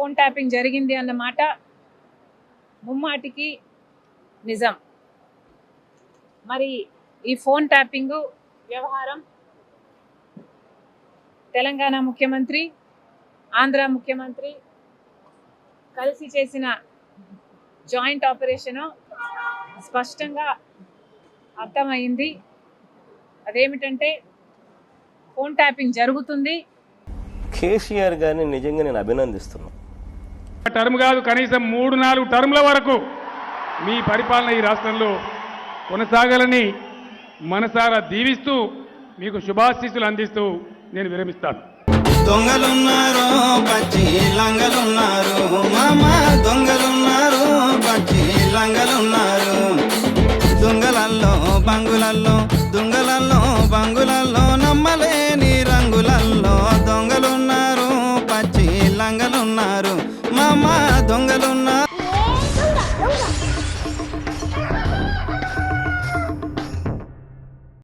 Phone tapping జరిగింది అన్నమాట ముమ్మాటికి నిజం. మరి ఈ ఫోన్ ట్యాపింగ్ వ్యవహారం తెలంగాణ ముఖ్యమంత్రి ఆంధ్ర ముఖ్యమంత్రి కలిసి చేసిన జాయింట్ ఆపరేషను స్పష్టంగా అర్థమైంది. అదేమిటంటే ఫోన్ ట్యాపింగ్ జరుగుతుంది. కేసీఆర్ గారిని నిజంగా నేను అభినందిస్తున్నాను టర్మ్ కాదు కనీసం మూడు నాలుగు టర్మ్ల వరకు మీ పరిపాలన ఈ రాష్ట్రంలో కొనసాగాలని మనసారా దీవిస్తూ మీకు శుభాశీస్సులు అందిస్తూ నేను విరమిస్తాను. దొంగలున్నారు పచ్చి లంగలున్నారు. మామ దొంగలున్నారు పచ్చి లంగలున్నారు. దొంగలల్లో బంగులల్లో దొంగలల్లో బంగులల్లో నమ్మలేని రంగులల్లో దొంగలున్నారు పచ్చి లంగలున్నారు. మామా దొంగలున్నా